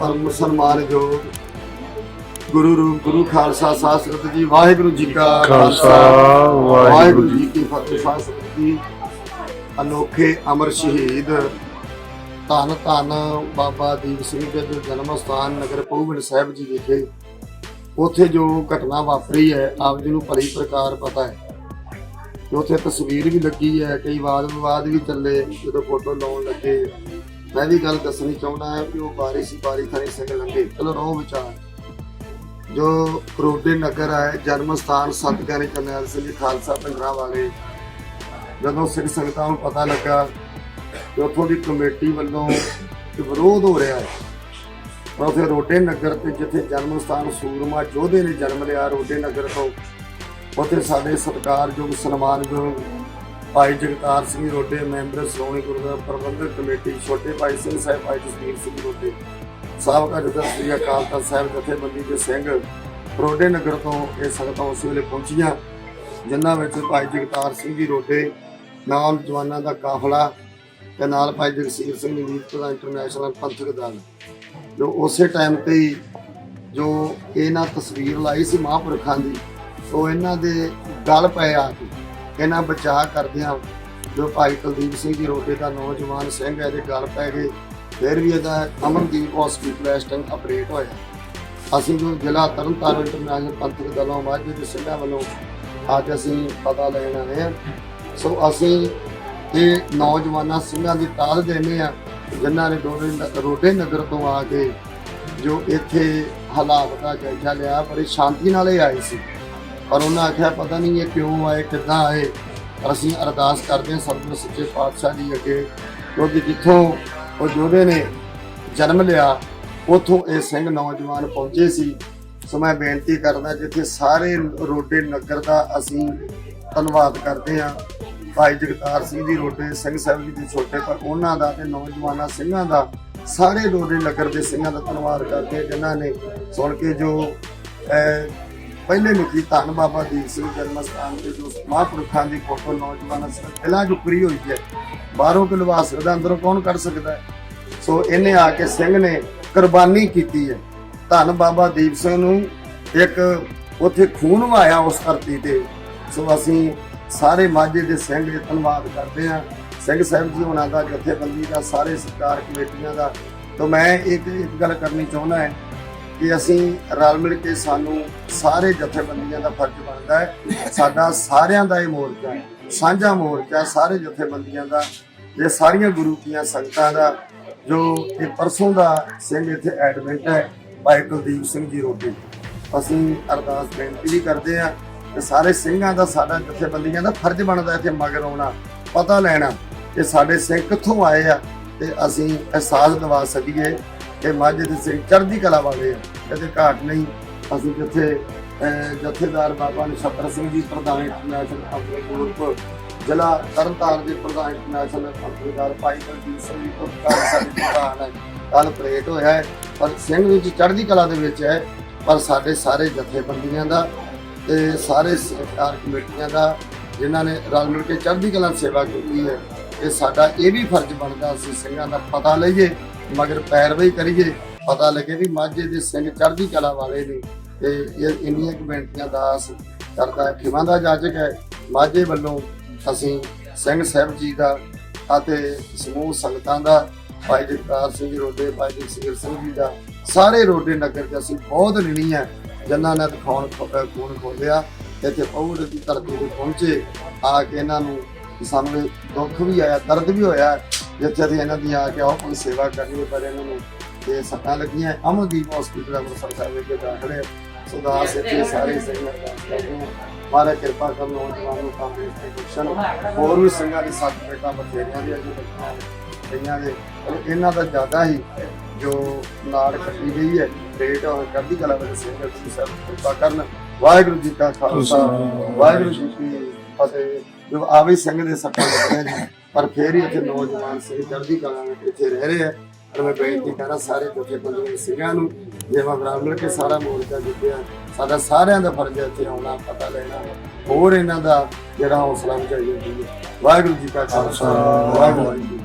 ਪਰਮ ਸਨਮਾਨਯੋਗ ਗੁਰੂ ਰੂਪ ਗੁਰੂ ਖਾਲਸਾ ਸਾਸਰਤ ਜੀ ਵਾਹਿਗੁਰੂ ਜੀ ਕਾ ਖਾਲਸਾ। ਵਾਹਿਗੁਰੂ ਜੀ ਕੀ ਫਤਿਹ। ਸਾਸਰਤ ਜੀ ਅਨੋਖੇ ਅਮਰ ਸ਼ਹੀਦ ਧੰਨ ਧੰਨ ਬਾਬਾ ਦੀਪ ਸਿੰਘ ਜੀ ਦੇ ਜਨਮ ਸਥਾਨ ਨਗਰ ਪਹੁਬਨ ਸਾਹਿਬ ਜੀ ਵਿਖੇ। ਉੱਥੇ ਜੋ ਘਟਨਾ ਵਾਪਰੀ ਹੈ ਆਪ ਜੀ ਨੂੰ ਭਲੀ ਪ੍ਰਕਾਰ ਪਤਾ ਹੈ। ਉੱਥੇ ਤਸਵੀਰ ਵੀ ਲੱਗੀ ਹੈ ਕਈ ਵਾਦ ਵਿਵਾਦ ਵੀ ਚੱਲੇ ਜਦੋਂ ਫੋਟੋ ਲਾਉਣ ਲੱਗੇ। ਮੈਂ ਵੀ ਗੱਲ ਦੱਸਣੀ ਚਾਹੁੰਦਾ ਹਾਂ ਕਿ ਉਹ ਬਾਰਿਸ਼ ਸੀ ਬਾਰੀ ਥਾਣੀ ਸਿੰਘ ਲੰਗੇ, ਚਲੋ ਰੋ ਵਿਚਾਰ। ਜੋ ਕਰੋਡੇ ਨਗਰ ਹੈ, ਜਨਮ ਸਥਾਨ ਸਤਗੁਰੂ ਕਰਨੈਲ ਸਿੰਘ ਜੀ ਖਾਲਸਾ ਪਿੰਡਰਾ ਵਾਲੇ, ਜਦੋਂ ਸਿੱਖ ਸੰਗਤਾਂ ਨੂੰ ਪਤਾ ਲੱਗਾ ਕਿ ਉੱਥੋਂ ਦੀ ਕਮੇਟੀ ਵੱਲੋਂ ਵਿਰੋਧ ਹੋ ਰਿਹਾ ਹੈ, ਤਾਂ ਉੱਥੇ ਰੋਡੇ ਨਗਰ ਤੇ ਜਿੱਥੇ ਜਨਮ ਸਥਾਨ ਸੂਰਮਾ ਯੋਧੇ ਨੇ ਜਨਮ ਲਿਆ ਰੋਡੇ ਨਗਰ ਤੋਂ, ਉੱਥੇ ਸਾਡੇ ਸਤਿਕਾਰਯੋਗ ਸਨਮਾਨਯੋਗ ਭਾਈ ਜਗਤਾਰ ਸਿੰਘ ਰੋਡੇ, ਮੈਂਬਰ ਸ਼੍ਰੋਮਣੀ ਗੁਰਦੁਆਰਾ ਪ੍ਰਬੰਧਕ ਕਮੇਟੀ, ਛੋਟੇ ਭਾਈ ਸਿੰਘ ਸਾਹਿਬ, ਭਾਈ ਜਸਵੀਰ ਸਿੰਘ ਰੋਡੇ, ਸਾਬਕਾ ਜਥਾ ਸ੍ਰੀ ਅਕਾਲ ਤਖਤ ਸਾਹਿਬ ਜਥੇਬੰਦੀ ਦੇ ਸਿੰਘ ਰੋਡੇ ਨਗਰ ਤੋਂ ਇਹ ਸੰਗਤਾਂ ਉਸ ਵੇਲੇ ਪਹੁੰਚੀਆਂ, ਜਿਨ੍ਹਾਂ ਵਿੱਚ ਭਾਈ ਜਗਤਾਰ ਸਿੰਘ ਜੀ ਰੋਡੇ ਨਾਲ ਜਵਾਨਾਂ ਦਾ ਕਾਫਲਾ ਤੇ ਨਾਲ ਭਾਈ ਜਗਸੀਰ ਸਿੰਘ ਨਵੀਰ ਦਾ ਇੰਟਰਨੈਸ਼ਨਲ ਪੰਥਕ ਦਲ। ਜੋ ਉਸੇ ਟਾਈਮ ਤੇ ਹੀ ਜੋ ਇਹਨਾਂ ਤਸਵੀਰ ਲਾਈ ਸੀ ਮਹਾਂਪੁਰਖਾਂ ਦੀ, ਉਹ ਇਹਨਾਂ ਦੇ ਗਲ ਪਏ ਆ ਕੇ ਇਹਨਾਂ ਬਚਾਅ ਕਰਦਿਆਂ ਜੋ ਭਾਈ ਕੁਲਦੀਪ ਸਿੰਘ ਜੀ ਰੋਡੇ ਦਾ ਨੌਜਵਾਨ ਸਿੰਘ ਹੈ, ਇਹਦੇ ਗਲ ਪੈ ਗਏ। ਫਿਰ ਵੀ ਇਹਦਾ ਅਮਨਦੀਪ ਹਸਪੀਟਲ ਇਸ ਟਾਈਮ ਅਪਡੇਟ ਹੋਇਆ। ਅਸੀਂ ਜੋ ਜ਼ਿਲ੍ਹਾ ਤਰਨਤਾਰਨ ਇੰਟਰਨੈਸ਼ਨਲ ਪੰਥਕ ਦਲੋਂ ਮਾਝੇ ਦੇ ਸਿੰਘਾਂ ਵੱਲੋਂ, ਅੱਜ ਅਸੀਂ ਪਤਾ ਲੈਣ ਆਏ ਹਾਂ। ਸੋ ਅਸੀਂ ਇਹ ਨੌਜਵਾਨਾਂ ਸਿੰਘਾਂ ਦੀ ਤਾਲ ਦੇਣੇ ਆ ਜਿਨ੍ਹਾਂ ਨੇ ਡੋਡੇ ਰੋਡੇ ਨਗਰ ਤੋਂ ਆ ਕੇ ਜੋ ਇੱਥੇ ਹਾਲਾਤ ਦਾ ਜਾਇਜ਼ਾ ਲਿਆ, ਬੜੀ ਸ਼ਾਂਤੀ ਨਾਲ ਹੀ ਆਏ ਸੀ। ਪਰ ਉਹਨਾਂ ਆਖਿਆ, ਪਤਾ ਨਹੀਂ ਇਹ ਕਿਉਂ ਆਏ, ਕਿੱਦਾਂ ਆਏ? ਅਸੀਂ ਅਰਦਾਸ ਕਰਦੇ ਹਾਂ ਸਭ ਸਤਿਗੁਰ ਸੱਚੇ ਪਾਤਸ਼ਾਹ ਜੀ ਅੱਗੇ, ਕਿਉਂਕਿ ਜਿੱਥੋਂ ਉਹ ਜੋਧੇ ਨੇ ਜਨਮ ਲਿਆ, ਉਥੋਂ ਇਹ ਸਿੰਘ ਨੌਜਵਾਨ ਪਹੁੰਚੇ ਸੀ। ਸੋ ਮੈਂ ਬੇਨਤੀ ਕਰਦਾ ਜਿੱਥੇ ਸਾਰੇ ਰੋਡੇ ਨਗਰ ਦਾ ਅਸੀਂ ਧੰਨਵਾਦ ਕਰਦੇ ਹਾਂ। ਭਾਈ ਜਗਤਾਰ ਸਿੰਘ ਜੀ ਰੋਡੇ, ਸਿੰਘ ਸਾਹਿਬ ਜੀ ਦੇ ਛੋਟੇ, ਪਰ ਉਹਨਾਂ ਦਾ ਤੇ ਨੌਜਵਾਨਾਂ ਸਿੰਘਾਂ ਦਾ, ਸਾਰੇ ਰੋਡੇ ਨਗਰ ਦੇ ਸਿੰਘਾਂ ਦਾ ਧੰਨਵਾਦ ਕਰਦੇ ਹਾਂ ਜਿਨ੍ਹਾਂ ਨੇ ਸੁਣ ਕੇ ਜੋ ਪਹਿਲੇ ਮੁਖੀ ਧੰਨ ਬਾਬਾ ਦੀਪ ਸਿੰਘ ਜਨਮ ਸਥਾਨ ਤੇ ਜੋ ਮਹਾਂਪੁਰਖਾਂ ਦੀ ਫੋਟੋ ਨੌਜਵਾਨਾਂ ਸੇ ਪਹਿਲਾਂ ਜੋ ਪਰੀ ਹੋਈ ਹੈ, ਬਾਹਰੋਂ ਕਿ ਲਵਾ ਸਕਦਾ ਅੰਦਰੋਂ ਕੌਣ ਕੱਢ ਸਕਦਾ ਹੈ? ਸੋ ਇਹਨੇ ਆ ਕੇ ਸਿੰਘ ਨੇ ਕੁਰਬਾਨੀ ਕੀਤੀ ਹੈ। ਧੰਨ ਬਾਬਾ ਦੀਪ ਸਿੰਘ ਨੂੰ ਇੱਕ ਉੱਥੇ ਖੂਨ ਵਾਇਆ ਉਸ ਧਰਤੀ ਤੇ। ਸੋ ਅਸੀਂ ਸਾਰੇ ਮਾਝੇ ਦੇ ਸਿੰਘ ਦੇ ਧੰਨਵਾਦ ਕਰਦੇ ਹਾਂ। ਸਿੰਘ ਸਾਹਿਬ ਜੀ ਉਹਨਾਂ ਦਾ ਜਥੇਬੰਦੀ ਦਾ, ਸਾਰੇ ਸਰਕਾਰ ਕਮੇਟੀਆਂ ਦਾ। ਤੋਂ ਮੈਂ ਇੱਕ ਇੱਕ ਗੱਲ ਕਰਨੀ ਚਾਹੁੰਦਾ ਹੈ। ਕਿ ਅਸੀਂ ਰਲ ਮਿਲ ਕੇ ਸਾਨੂੰ ਸਾਰੇ ਜਥੇਬੰਦੀਆਂ ਦਾ ਫਰਜ਼ ਬਣਦਾ ਹੈ। ਸਾਡਾ ਸਾਰਿਆਂ ਦਾ ਇਹ ਮੋਰਚਾ ਹੈ। ਸਾਂਝਾ ਮੋਰਚਾ ਸਾਰੇ ਜਥੇਬੰਦੀਆਂ ਦਾ ਇਹ ਸਾਰੀਆਂ ਗੁਰੂ ਕੀਆਂ ਸੰਗਤਾਂ ਦਾ, ਜੋ ਇਹ ਪਰਸੋਂ ਦਾ ਸਿੰਘ ਇੱਥੇ ਐਡਮਿਟ ਹੈ, ਭਾਈ ਕੁਲਦੀਪ ਸਿੰਘ ਜੀ ਰੋਟੀ। ਅਸੀਂ ਅਰਦਾਸ ਬੇਨਤੀ ਵੀ ਕਰਦੇ ਆ ਕਿ ਸਾਰੇ ਸਿੰਘਾਂ ਦਾ, ਸਾਡਾ ਜਥੇਬੰਦੀਆਂ ਦਾ ਫਰਜ਼ ਬਣਦਾ ਇੱਥੇ ਮਗਰ ਆਉਣਾ, ਪਤਾ ਲੈਣਾ ਕਿ ਸਾਡੇ ਸਿੰਘ ਕਿੱਥੋਂ ਆਏ ਆ ਤੇ ਅਸੀਂ ਅਹਿਸਾਸ ਦਿਵਾ ਸਕੀਏ। ਕਿ ਮਾਝੇ ਦੇ ਸਿੰਘ ਚੜ੍ਹਦੀ ਕਲਾ ਵਾਲੇ ਆ ਕਦੇ ਘਾਟ ਨਹੀਂ। ਅਸੀਂ ਜਿੱਥੇ ਜਥੇਦਾਰ ਬਾਬਾ ਨਛੱਤਰ ਸਿੰਘ ਜੀ ਪ੍ਰਧਾਨ ਇੰਟਰਨੈਸ਼ਨਲ ਆਪਣੇ ਗਰੁੱਪ ਜ਼ਿਲ੍ਹਾ ਤਰਨਤਾਰਨ ਦੇ ਪ੍ਰਧਾਨ ਇੰਟਰਨੈਸ਼ਨਲ ਕੰਪਨੀਦਾਰ ਭਾਈ ਦਲਜੀਤ ਸਿੰਘ ਜੀ ਪ੍ਰਧਾਨ ਸਾਡੇ ਪ੍ਰਧਾਨ ਹੈ। ਕੱਲ ਪ੍ਰੇਟ ਹੋਇਆ ਹੈ, ਪਰ ਸਿੰਘ ਵਿੱਚ ਚੜ੍ਹਦੀ ਕਲਾ ਦੇ ਵਿੱਚ ਹੈ, ਪਰ ਸਾਡੇ ਸਾਰੇ ਜਥੇਬੰਦੀਆਂ ਦਾ ਤੇ ਸਾਰੇ ਸਰਕਾਰ ਕਮੇਟੀਆਂ ਦਾ, ਜਿਨ੍ਹਾਂ ਨੇ ਰਲ ਮਿਲ ਕੇ ਚੜ੍ਹਦੀ ਕਲਾ ਸੇਵਾ ਕੀਤੀ ਹੈ, ਇਹ ਸਾਡਾ ਇਹ ਵੀ ਫਰਜ਼ ਬਣਦਾ ਅਸੀਂ ਸਿੰਘਾਂ ਦਾ ਪਤਾ ਲਈਏ। ਮਗਰ ਪੈਰਵਾਈ ਕਰੀਏ, ਪਤਾ ਲੱਗੇ ਵੀ ਮਾਝੇ ਦੇ ਸਿੰਘ ਚੜ੍ਹਦੀ ਕਲਾ ਵਾਲੇ ਨੇ ਤੇ ਇਹ ਇੰਨੀਆਂ ਕੁ ਬੇਨਤੀਆਂ ਦਾ ਆਸ ਕਰਦਾ ਹੈ ਦਾ ਜਾਜਕ ਹੈ। ਮਾਝੇ ਵੱਲੋਂ ਅਸੀਂ ਸਿੰਘ ਸਾਹਿਬ ਜੀ ਦਾ ਅਤੇ ਸਮੂਹ ਸੰਗਤਾਂ ਦਾ, ਭਾਈ ਜਗਤਾਰ ਸਿੰਘ ਰੋਡੇ, ਭਾਈ ਜਗਸੀਰ ਸਿੰਘ ਜੀ ਦਾ, ਸਾਰੇ ਰੋਡੇ ਨਗਰ ਦੇ ਅਸੀਂ ਬਹੁਤ ਰਿਣੀ ਹੈ, ਜਿਨ੍ਹਾਂ ਨੇ ਦਿਖਾਉਣ ਖੂਨ ਖੋਲਿਆ, ਇੱਥੇ ਪੌੜ ਦੀ ਧਰਤੀ ਤੇ ਪਹੁੰਚੇ, ਆ ਕੇ ਇਹਨਾਂ ਨੂੰ ਸਾਨੂੰ ਦੁੱਖ ਵੀ ਆਇਆ, ਦਰਦ ਵੀ ਹੋਇਆ। ਜਿੱਥੇ ਦੀ ਇਹਨਾਂ ਦੀ ਆ ਕੇ ਉਹ ਕੋਈ ਸੇਵਾ ਕਰਨੀ ਪਰ ਇਹਨਾਂ ਨੂੰ ਤੇ ਸੱਟਾਂ ਲੱਗੀਆਂ ਅਮਨਦੀਪ ਹਸਪੀਟਲ ਅੰਮ੍ਰਿਤਸਰ ਸਾਹਿਬ ਵਿਖੇ ਦਾਖਲ ਹੈ। ਸੁਦਾਸ ਇੱਥੇ ਸਾਰੇ ਸਿੰਘ ਅਰਦਾਸ ਕਰਦੇ ਹਾਂ। ਮਾਰੇ ਕਿਰਪਾ ਕਰਨ ਨੌਜਵਾਨ ਨੂੰ ਕੰਮ ਦੇ ਬਖਸ਼ਣ ਹੋਰ ਵੀ ਸਿੰਘਾਂ ਦੀ ਸੱਤ ਬੇਟਾ ਬਥੇਰਿਆਂ ਦੀ ਅਜੇ ਬੱਚੀਆਂ ਕਈਆਂ ਦੇ। ਇਹਨਾਂ ਦਾ ਜ਼ਿਆਦਾ ਹੀ ਜੋ ਨਾੜ ਕੱਟੀ ਗਈ ਹੈ ਡੇਟ ਉਹ ਕਰਦੀ ਕਲਾ ਵਿੱਚ ਸਿੰਘ ਜੀ ਸਭ ਕਿਰਪਾ ਕਰਨ। ਵਾਹਿਗੁਰੂ ਜੀ ਕਾ ਖਾਲਸਾ ਵਾਹਿਗੁਰੂ ਜੀ ਕੀ ਫਤਿਹ। ਆਵੇ ਸਿੰਘ ਦੇ ਸੱਟਾਂ ਲੱਗੀਆਂ ਜੀ ਪਰ ਫੇਰ ਹੀ ਇੱਥੇ ਨੌਜਵਾਨ ਸਿੰਘ ਚੜ੍ਹਦੀ ਕਲਾ ਵਿੱਚ ਇੱਥੇ ਰਹਿ ਰਹੇ ਆ। ਪਰ ਮੈਂ ਬੇਨਤੀ ਕਰਾਂ ਸਾਰੇ ਜਥੇ ਬੰਦੇ ਸਿੰਘਾਂ ਨੂੰ ਜਿਵੇਂ ਬਰਾਬਰ ਕੇ ਸਾਰਾ ਮੋਰਚਾ ਜਿੱਤਿਆ ਸਾਡਾ ਸਾਰਿਆਂ ਦਾ ਫਰਜ਼ ਹੈ ਇੱਥੇ ਆਉਣਾ ਪਤਾ ਲੈਣਾ ਹੋਰ ਇਹਨਾਂ ਦਾ ਜਿਹੜਾ ਹੌਸਲਾ ਵਧਾਈ ਜਾਂਦੀ ਹੈ। ਵਾਹਿਗੁਰੂ ਜੀ ਕਾ ਖਾਲਸਾ ਵਾਹਿਗੁਰੂ ਜੀ